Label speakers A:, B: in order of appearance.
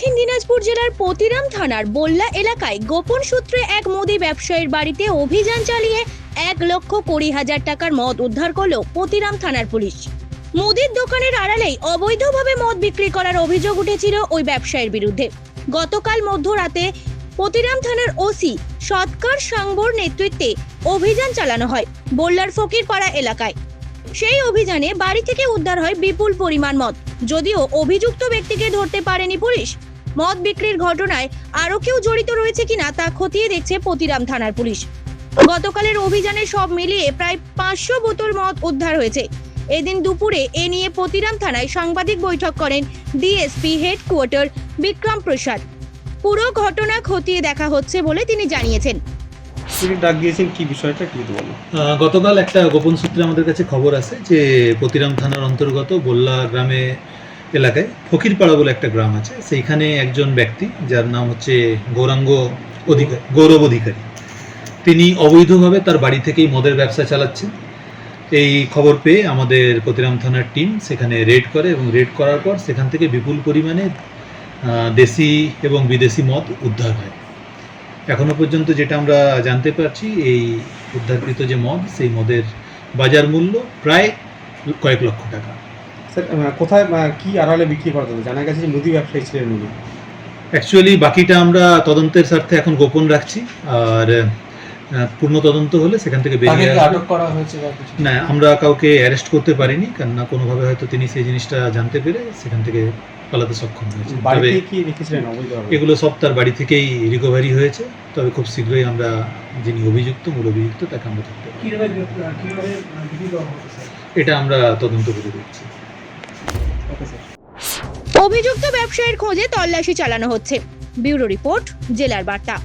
A: দক্ষিণ দিনাজপুর জেলার পতিরাম থানার বল্লা এলাকায় গোপন সূত্রে এক মুদি ব্যবসায়ীর বাড়িতে অভিযান চালিয়ে এক লক্ষ কুড়ি হাজার টাকার মদ উদ্ধার করল পতিরাম থানার পুলিশ। মুদির দোকানের আড়ালেই অবৈধভাবে মদ বিক্রি করার অভিযোগ উঠেছিল ওই ব্যবসায়ীর বিরুদ্ধে। গতকাল মধ্যরাতে পতিরাম থানার ওসি সৎকার সাংবর নেতৃত্বে অভিযান চালানো হয় বল্লার ফকিরপাড়া এলাকায়। সেই অভিযানে বাড়ি থেকে উদ্ধার হয় বিপুল পরিমাণ মদ। যদিও অভিযুক্ত ব্যক্তিকে ধরতে পারেনি পুলিশ মদ বিক্রির ঘটনায় আরও কেউ জড়িত রয়েছে কিনা তা খতিয়ে দেখছে পতিরাম থানার পুলিশ। গতকালের অভিযানে সব মিলিয়ে প্রায় পাঁচশো বোতল মদ উদ্ধার হয়েছে। এদিন দুপুরে এ নিয়ে পতিরাম থানায় সাংবাদিক বৈঠক করেন ডিএসপি হেডকোয়ার্টার বিক্রম প্রসাদ। পুরো ঘটনা খতিয়ে দেখা হচ্ছে বলে তিনি জানিয়েছেন।
B: তিনি ডাক দিয়েছেন কি বিষয়টা কি বলো
C: গতকাল একটা গোপন সূত্রে আমাদের কাছে খবর আছে যে পতিরাম থানার অন্তর্গত বল্লা গ্রামে এলাকায়, ফকিরপাড়া বলে একটা গ্রাম আছে, সেইখানে একজন ব্যক্তি, যার নাম হচ্ছে গৌরাঙ্গ অধিকারী গৌরব অধিকারী। তিনি অবৈধভাবে তার বাড়ি থেকেই মদের ব্যবসা চালাচ্ছেন। এই খবর পেয়ে আমাদের পতিরাম থানার টিম সেখানে রেড করে এবং রেড করার পর সেখান থেকে বিপুল পরিমাণে দেশি এবং বিদেশি মদ উদ্ধার হয়। এখনও পর্যন্ত যেটা আমরা জানতে পারছি, এই উদ্ধারকৃত যে মদ, সেই মদের বাজার মূল্য প্রায় কয়েক লক্ষ টাকা।
B: স্যার কোথায় আহ, কি আড়ালে বিক্রি করা হতো জানা গেছে যে মুদি ব্যবসায়ী ছিলেন উনি।
C: অ্যাকচুয়ালি বাকিটা আমরা তদন্তের স্বার্থে এখন গোপন রাখছি। আর পূর্ণ তদন্ত হলে সেখান থেকে বেরিয়ে আসবে।
D: আটক করা হয়েছে
C: না আমরা কাউকে অ্যারেস্ট করতে পারিনি কেননা কোনোভাবে হয়তো তিনি সেই জিনিসটা জানতে পেরে সেখান থেকে পালাতে সক্ষম হয়েছে। তবে এগুলো সব তার বাড়ি থেকেই রিকভারি হয়েছে। তবে খুব শীঘ্রই আমরা যিনি অভিযুক্ত মূল অভিযুক্ত তাকে আমরা ধরতে এটা আমরা তদন্ত করে দেখছি।
A: অভিযুক্ত ব্যবসায়ীর খোঁজে তল্লাশি চালানো হচ্ছে। ব্যুরো রিপোর্ট জেলার বার্তা।